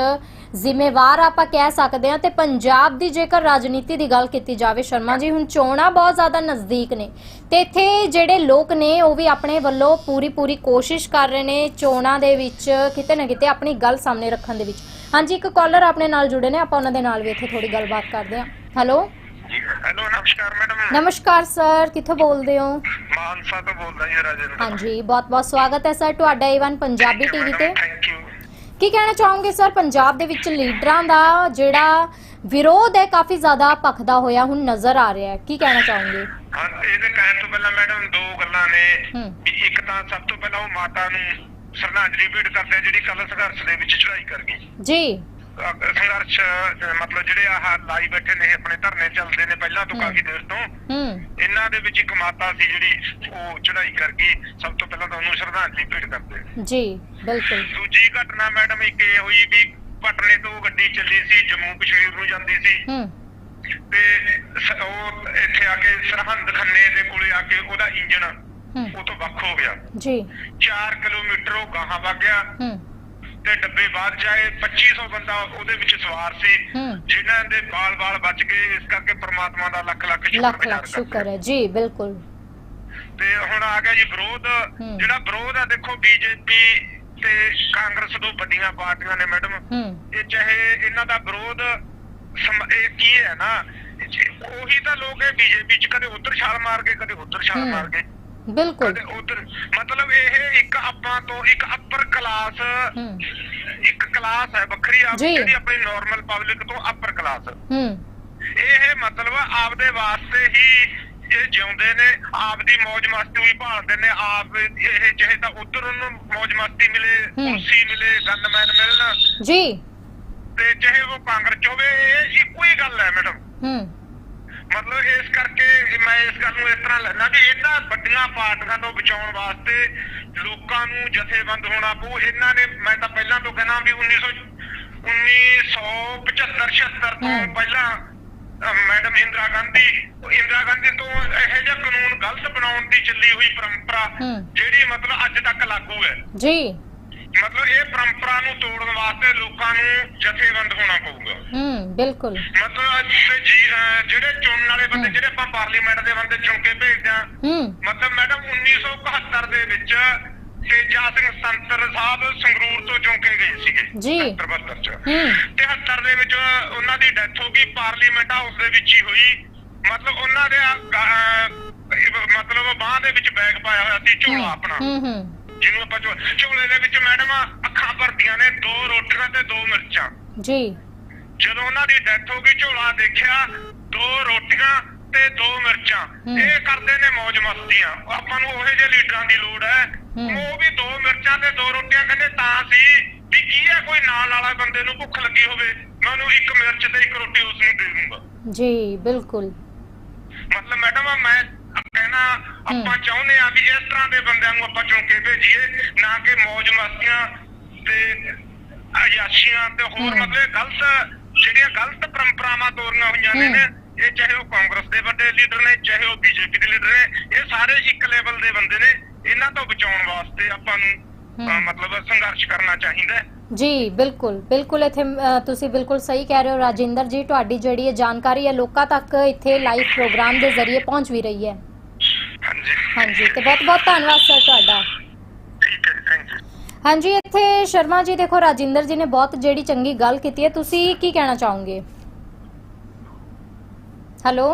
ਜ਼ਿੰਮੇਵਾਰ ਆਪਾਂ ਕਹਿ ਸਕਦੇ ਹਾਂ ਤੇ ਪੰਜਾਬ ਦੀ ਜੇਕਰ ਰਾਜਨੀਤੀ ਦੀ ਗੱਲ ਕੀਤੀ ਜਾਵੇ ਸ਼ਰਮਾ ਜੀ ਹੁਣ ਚੋਣਾਂ ਬਹੁਤ ਜ਼ਿਆਦਾ ਨਜ਼ਦੀਕ ਨੇ ਤੇ ਇੱਥੇ ਜਿਹੜੇ ਲੋਕ ਨੇ ਉਹ ਵੀ ਆਪਣੇ ਵੱਲੋਂ ਪੂਰੀ ਪੂਰੀ ਕੋਸ਼ਿਸ਼ ਕਰ ਰਹੇ ਨੇ ਚੋਣਾਂ ਦੇ ਵਿੱਚ ਕਿਤੇ ਨਾ ਕਿਤੇ ਆਪਣੀ ਗੱਲ ਸਾਹਮਣੇ ਰੱਖਣ ਦੇ ਵਿੱਚ। ਹਾਂਜੀ ਇੱਕ ਕਾਲਰ ਆਪਣੇ ਨਾਲ ਜੁੜੇ ਨੇ ਆਪਾਂ ਉਹਨਾਂ ਦੇ ਨਾਲ ਵੀ ਇੱਥੇ ਥੋੜੀ ਗੱਲਬਾਤ ਕਰਦੇ ਹਾਂ। ਹੈਲੋ ਜੀ ਹੈਲੋ ਨਮਸਕਾਰ ਮੈਡਮ। ਨਮਸਕਾਰ ਸਰ ਕਿੱਥੋਂ ਬੋਲਦੇ ਹੋ? ਮਾਨਸਾ ਤੋਂ ਬੋਲਦਾ ਜੀ ਰਾਜੇਂਦਰ ਹਾਂਜੀ ਬਹੁਤ ਬਹੁਤ ਸਵਾਗਤ ਹੈ ਸਰ ਤੁਹਾਡਾ ਏਵਨ ਪੰਜਾਬੀ ਟੀਵੀ ਤੇ। ਥੈਂਕ ਯੂ ਕੀ ਕਹਿਣਾ ਚਾਹੋਗੇ ਸਰ? ਪੰਜਾਬ ਦੇ ਵਿੱਚ ਲੀਡਰਾਂ ਦਾ ਜਿਹੜਾ ਵਿਰੋਧ ਹੈ ਕਾਫੀ ਜ਼ਿਆਦਾ ਭਖਦਾ ਹੋਇਆ ਹੁਣ ਨਜ਼ਰ ਆ ਰਿਹਾ ਹੈ। ਕੀ ਕਹਿਣਾ ਚਾਹੋਗੇ? ਹਾਂ ਇਹਦੇ ਕਹਿਣ ਤੋਂ ਪਹਿਲਾਂ ਮੈਡਮ ਦੋ ਗੱਲਾਂ ਨੇ। ਵੀ ਇੱਕ ਤਾਂ ਸਭ ਤੋਂ ਪਹਿਲਾਂ ਉਹ ਮਾਤਾ ਨੂੰ ਸ਼ਰਧਾਂਜਲੀ ਭੇਟ ਕਰਦੇ ਜਿਹੜੀ ਕੱਲ ਸੰਘਰਸ਼ ਦੇ ਵਿੱਚ ਚੜਾਈ ਕਰ ਗਈ। ਜੀ। ਸੰਘਰਸ਼ ਮਤਲਬ ਜਿਹੜੇ ਆਹ ਲਾਈ ਬੈਠੇ ਨੇ ਆਪਣੇ ਧਰਨੇ ਚੱਲਦੇ ਨੇ ਪਹਿਲਾਂ ਤੋਂ। ਕਾਫੀ ਦੇਰ ਤੋਂ। ਹੂੰ। ਇਹਨਾਂ ਦੇ ਵਿੱਚ ਇੱਕ ਮਾਤਾ ਸੀ ਜਿਹੜੀ ਉਹ ਚੜਾਈ ਕਰ ਗਈ ਸਭ ਤੋਂ ਪਹਿਲਾਂ ਤਾਂ ਉਹਨੂੰ ਸ਼ਰਧਾਂਜਲੀ ਭੇਟ ਕਰਦੇ। ਜੀ ਬਿਲਕੁਲ। ਦੂਜੀ ਘਟਨਾ ਮੈਡਮ ਇੱਕ ਇਹ ਹੋਈ ਵੀ ਪਟਨੇ ਤੋਂ ਗੱਡੀ ਚੱਲੀ ਸੀ ਜੰਮੂ ਕਸ਼ਮੀਰ ਨੂੰ ਜਾਂਦੀ ਸੀ। ਹੂੰ। ਤੇ ਉਹ ਇੱਥੇ ਆ ਕੇ ਸਰਹੰਦ ਖੰਨੇ ਦੇ ਕੋਲੇ ਆ ਕੇ ਉਹਦਾ ਇੰਜਣ ਉਹ ਤੋਂ ਵੱਖ ਹੋ ਗਿਆ। ਜੀ। 4 ਕਿਲੋਮੀਟਰ ਉਹ ਗਾਹਾਂ ਵਗ ਗਿਆ। ਹੂੰ। ਤੇ ਡੱਬੇ ਬਾਅਦ ਜਾਏ 2500 ਬੰਦਾ ਉਹਦੇ ਵਿੱਚ ਸਵਾਰ ਸੀ। ਜਿਨ੍ਹਾਂ ਦੇ ਬਾਲ-ਬਾਲ ਬਚ ਗਏ ਇਸ ਕਰਕੇ ਪ੍ਰਮਾਤਮਾ ਦਾ ਲੱਖ ਲੱਖ ਸ਼ੁਕਰ ਲੱਖ ਲੱਖ ਸ਼ੁਕਰ ਹੈ। ਜੀ ਬਿਲਕੁਲ। ਤੇ ਹੁਣ ਆ ਗਿਆ ਜੀ ਵਿਰੋਧ। ਜਿਹੜਾ ਵਿਰੋਧ ਆ ਦੇਖੋ ਬੀਜੇਪੀ ਤੇ ਕਾਂਗਰਸ ਦੋ ਵੱਡੀਆਂ ਪਾਰਟੀਆਂ ਨੇ ਮੈਡਮ। ਇਹ ਚਾਹੇ ਇਹਨਾਂ ਦਾ ਵਿਰੋਧ ਇਹ ਕੀ ਹੈ ਨਾ ਉਹੀ ਤਾਂ ਲੋਕ ਇਹ ਬੀਜੇਪੀ ਚ ਕਦੇ ਉੱਧਰ ਛਾਲ ਮਾਰ ਗਏ ਕਦੇ ਉੱਧਰ ਛਾਲ। ਮਾਰ ਗਏ। ਬਿਲਕੁਲ। ਕਦੇ ਉਧਰ ਮਤਲਬ ਇਹ ਇੱਕ ਆਪਾਂ ਤੋਂ ਇੱਕ ਅਪਰ ਕਲਾਸ ਹੂੰ। ਇੱਕ ਕਲਾਸ ਹੈ ਵੱਖਰੀ ਆਪ ਜੀ। ਜਿਹੜੀ ਆਪਣੀ ਨਾਰਮਲ ਪਬਲਿਕ ਤੋਂ ਅਪਰ ਕਲਾਸ ਹੂੰ। ਇਹ ਮਤਲਬ ਆਪਦੇ ਵਾਸਤੇ ਹੀ ਇਹ ਜਿਉਂਦੇ ਨੇ ਆਪਦੀ ਮौज ਮਸਤੀ ਵੀ ਭਾਲਦੇ ਨੇ ਆਪ ਇਹ ਚਾਹੇ ਤਾਂ ਉਧਰ ਉਹਨੂੰ ਮौज ਮਸਤੀ ਮਿਲੇ ਹੂੰ। ਕੁਰਸੀ ਮਿਲੇ ਗਨਮੈਨ ਮਿਲਣ। ਜੀ। ਤੇ ਚਾਹੇ ਉਹ ਕਾਂਗਰਸ ਚ ਹੋਵੇ ਇਹ ਇੱਕੋ ਹੀ ਗੱਲ ਹੈ ਮੈਡਮ। ਹੂੰ। ਮਤਲਬ ਇਸ ਕਰਕੇ ਮੈਂ ਇਸ ਗੱਲ ਨੂੰ ਇਸ ਤਰ੍ਹਾਂ ਲੈਣਾ ਵੀ ਇਹਨਾਂ ਵੱਡੀਆਂ ਪਾਰਟੀਆਂ ਤੋਂ ਬਚਾਉਣ ਵਾਸਤੇ ਲੋਕਾਂ ਨੂੰ ਜਥੇਬੰਦ ਹੋਣਾ ਪਊ ਇਹਨਾਂ ਨੇ ਮੈਂ ਤਾਂ ਪਹਿਲਾਂ ਤੋਂ ਕਹਿਣਾ ਵੀ 1900 1975 76 ਤੋਂ। ਪਹਿਲਾਂ ਮੈਡਮ ਇੰਦਰਾ ਗਾਂਧੀ ਇੰਦਰਾ ਗਾਂਧੀ ਤੋਂ ਇਹੋ ਜਿਹਾ ਕਾਨੂੰਨ ਗਲਤ ਬਣਾਉਣ ਦੀ ਚੱਲੀ ਹੋਈ ਪਰੰਪਰਾ। ਜਿਹੜੀ ਮਤਲਬ ਅੱਜ ਤੱਕ ਲਾਗੂ ਹੈ ਜੀ ਮਤਲਬ ਇਹ ਪਰੰਪਰਾ ਨੂੰ ਤੋੜਨ ਵਾਸਤੇ ਲੋਕਾਂ ਨੂੰ ਜਥੇਬੰਦ ਹੋਣਾ ਪਊਗਾ। ਹੂੰ ਬਿਲਕੁਲ। ਮਤਲਬ ਜਿਹੜੇ ਚੁਣਨ ਵਾਲੇ ਬੰਦੇ। ਜਿਹੜੇ ਆਪਾਂ ਪਾਰਲੀਮੈਂਟ ਦੇ ਬੰਦੇ ਚੁਣ ਕੇ ਭੇਜਦੇ ਆ ਹੂੰ। ਮਤਲਬ ਮੈਡਮ 1971 ਦੇ ਵਿੱਚ ਤੇਜਾ ਸਿੰਘ ਸੰਤਰ ਸਾਹਿਬ ਸੰਗਰੂਰ ਤੋਂ ਚੁਣ ਕੇ ਗਏ ਸੀਗੇ ਜੀ। 72 ਚ। ਹੂੰ। 73 ਦੇ ਵਿੱਚ ਉਹਨਾਂ ਦੀ ਡੈਥ ਹੋ ਗਈ ਪਾਰਲੀਮੈਂਟ ਹਾਊਸ ਦੇ ਵਿੱਚ ਹੀ ਹੋਈ। ਮਤਲਬ ਉਹਨਾਂ ਦੇ ਮਤਲਬ ਬਾਹ ਦੇ ਵਿੱਚ ਬੈਗ ਪਾਇਆ ਹੋਇਆ ਸੀ ਝੋਲਾ ਆਪਣਾ। ਹੂੰ ਹੂੰ। ਜਿਹਨੂੰ ਆਪਾਂ ਝੋਲੇ ਦੇ ਵਿੱਚ ਮੈਡਮ ਅੱਖਾਂ ਭਰਦੀਆਂ ਨੇ ਦੋ ਰੋਟੀਆਂ ਤੇ ਦੋ ਮਿਰਚਾਂ। ਜੀ। ਜਦੋਂ ਉਹਨਾਂ ਦੀ ਡੈਥ ਹੋ ਗਈ ਝੋਲਾ ਦੇਖਿਆ ਦੋ ਰੋਟੀਆਂ ਤੇ ਦੋ ਮਿਰਚਾਂ। ਹੂੰ। ਇਹ ਕਰਦੇ ਨੇ ਮौज ਮਸਤੀਆਂ। ਆਪਾਂ ਨੂੰ ਉਹੇ ਜਿਹੇ ਲੀਡਰਾਂ ਦੀ ਲੋੜ ਹੈ। ਹੂੰ। ਉਹ ਵੀ ਦੋ ਮਿਰਚਾਂ ਤੇ ਦੋ ਰੋਟੀਆਂ ਕਹਿੰਦੇ ਤਾਂ ਸੀ ਵੀ ਕੀ ਹੈ ਕੋਈ ਨਾਲ ਵਾਲਾ ਬੰਦੇ ਨੂੰ ਭੁੱਖ ਲੱਗੀ ਹੋਵੇ ਮੈਂ ਉਹਨੂੰ ਇੱਕ ਮਿਰਚ ਤੇ ਇੱਕ ਰੋਟੀ ਉਸ ਨੂੰ ਦੇ ਦੂੰਗਾ। ਜੀ ਬਿਲਕੁਲ। ਮਤਲਬ ਮੈਡਮ ਮੈਂ ਕਹਿਣਾ ਆਪਾਂ ਚਾਹੁੰਦੇ ਆ ਵੀ ਇਸ ਤਰ੍ਹਾਂ ਦੇ ਬੰਦਿਆਂ ਨੂੰ ਆਪਾਂ ਚੁਣ ਕੇ ਭੇਜੀਏ ਨਾ ਕਿ ਮौज ਮਸਤੀਆਂ ਤੇ ਅਯਾਸ਼ੀਆਂ ਤੇ ਹੋਰ। ਮਤਲਬ ਗਲਤ ਜਿਹੜੀਆਂ ਗਲਤ ਪਰੰਪਰਾਵਾਂ ਤੋਰੀਆਂ ਹੋਈਆਂ ਨੇ। ਨਾ, ਇਹ ਚਾਹੇ ਉਹ ਕਾਂਗਰਸ ਦੇ ਵੱਡੇ ਲੀਡਰ ਨੇ ਚਾਹੇ ਉਹ ਬੀਜੇਪੀ ਦੇ ਲੀਡਰ ਨੇ ਇਹ ਸਾਰੇ ਇੱਕ ਲੈਵਲ ਦੇ ਬੰਦੇ ਨੇ ਇਹਨਾਂ ਤੋਂ ਬਚਾਉਣ ਵਾਸਤੇ ਆਪਾਂ ਨੂੰ। ਮਤਲਬ ਸੰਘਰਸ਼ ਕਰਨਾ ਚਾਹੀਦਾ ਹੈ ਜੀ ਬਿਲਕੁਲ ਬਿਲਕੁਲ ਇੱਥੇ ਤੁਸੀਂ ਬਿਲਕੁਲ ਸਹੀ ਕਹਿ ਰਹੇ ਹੋ ਰਾਜਿੰਦਰ ਜੀ ਤੁਹਾਡੀ ਜਿਹੜੀ ਇਹ ਜਾਣਕਾਰੀ ਹੈ ਲੋਕਾਂ ਤੱਕ ਇੱਥੇ ਲਾਈਵ ਪ੍ਰੋਗਰਾਮ ਦੇ ਜ਼ਰੀਏ ਪਹੁੰਚ ਵੀ ਰਹੀ ਹੈ ਹਾਂਜੀ। ਹਾਂਜੀ ਤੇ ਬਹੁਤ ਬਹੁਤ ਧੰਨਵਾਦ ਸਰ ਤੁਹਾਡਾ। ਠੀਕ ਹੈ ਥੈਂਕ ਯੂ ਹਾਂਜੀ ਇੱਥੇ ਸ਼ਰਮਾ ਜੀ ਦੇਖੋ ਰਾਜਿੰਦਰ ਜੀ ਨੇ ਬਹੁਤ ਜਿਹੜੀ ਚੰਗੀ ਗੱਲ ਕੀਤੀ ਹੈ। ਤੁਸੀਂ ਕੀ ਕਹਿਣਾ ਚਾਹੋਗੇ? ਹੈਲੋ?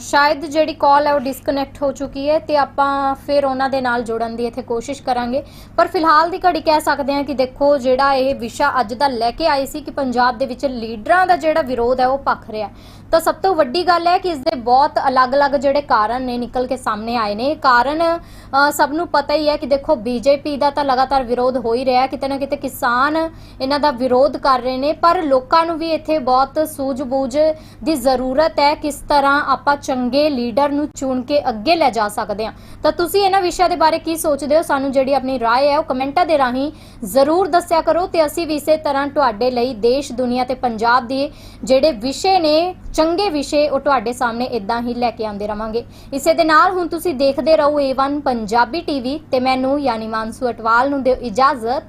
ਸ਼ਾਇਦ ਜਿਹੜੀ ਕਾਲ ਹੈ ਉਹ ਡਿਸਕਨੈਕਟ ਹੋ ਚੁੱਕੀ ਹੈ ਤੇ ਆਪਾਂ ਫਿਰ ਉਹਨਾਂ ਦੇ ਨਾਲ ਜੁੜਨ ਦੀ ਇੱਥੇ ਕੋਸ਼ਿਸ਼ ਕਰਾਂਗੇ। ਪਰ ਫਿਲਹਾਲ ਦੀ ਘੜੀ ਕਹਿ ਸਕਦੇ ਹਾਂ ਕਿ ਦੇਖੋ ਜਿਹੜਾ ਇਹ ਵਿਸ਼ਾ ਅੱਜ ਦਾ ਲੈ ਕੇ ਆਏ ਸੀ ਕਿ ਪੰਜਾਬ ਦੇ ਵਿੱਚ ਲੀਡਰਾਂ ਦਾ ਜਿਹੜਾ ਵਿਰੋਧ ਹੈ ਉਹ ਭਖ ਰਿਹਾ। ਤਾਂ ਸਭ ਤੋਂ ਵੱਡੀ ਗੱਲ ਹੈ ਕਿ ਇਸ ਦੇ ਬਹੁਤ ਅਲੱਗ-ਅਲੱਗ ਜਿਹੜੇ ਕਾਰਨ ਨੇ ਨਿਕਲ ਕੇ ਸਾਹਮਣੇ ਆਏ ਨੇ ਕਾਰਨ ਅ, ਸਭ ਨੂੰ ਪਤਾ ਹੀ ਹੈ ਕਿ ਦੇਖੋ ਬੀਜੇਪੀ ਦਾ ਤਾਂ ਲਗਾਤਾਰ ਵਿਰੋਧ ਹੋ ਹੀ ਰਿਹਾ ਹੈ ਕਿਤੇ ਨਾ ਕਿਤੇ ਕਿਸਾਨ ਇਹਨਾਂ ਦਾ ਵਿਰੋਧ ਕਰ ਰਹੇ ਨੇ ਪਰ ਲੋਕਾਂ ਨੂੰ ਵੀ ਇੱਥੇ ਬਹੁਤ ਸੂਝ-ਬੂਝ ਦੀ ਜ਼ਰੂਰਤ ਹੈ ਕਿਸ ਤਰ੍ਹਾਂ ਆਪਾਂ ਚੰਗੇ ਲੀਡਰ ਨੂੰ ਚੁਣ ਕੇ ਅੱਗੇ ਲੈ ਜਾ ਸਕਦੇ ਹਾਂ ਤਾਂ ਤੁਸੀਂ ਇਹਨਾਂ ਵਿਸ਼ਿਆਂ ਦੇ ਬਾਰੇ ਕੀ ਸੋਚਦੇ ਹੋ ਸਾਨੂੰ ਜਿਹੜੀ ਆਪਣੀ رائے ਹੈ ਉਹ ਕਮੈਂਟਾਂ ਦੇ ਰਾਹੀਂ ਜ਼ਰੂਰ ਦੱਸਿਆ ਕਰੋ ਤੇ ਅਸੀਂ ਵੀ ਇਸੇ ਤਰ੍ਹਾਂ ਤੁਹਾਡੇ ਲਈ ਦੇਸ਼ ਦੁਨੀਆ ਤੇ ਪੰਜਾਬ ਦੇ ਜਿਹੜੇ ਵਿਸ਼ੇ ਨੇ ਚੰਗੇ ਵਿਸ਼ੇ ਉਹ ਤੁਹਾਡੇ ਸਾਹਮਣੇ ਇਦਾਂ ਹੀ ਲੈ ਕੇ ਆਉਂਦੇ ਰਵਾਂਗੇ। ਇਸੇ ਦੇ ਨਾਲ ਹੁਣ ਤੁਸੀਂ ਦੇਖਦੇ ਰਹੋ A1 ਪੰਜਾਬੀ ਟੀਵੀ ਤੇ ਮੈਨੂੰ, ਯਾਨੀ ਮਾਨਸੂ ਅਟਵਾਲ ਨੂੰ ਦਿਓ ਇਜਾਜ਼ਤ।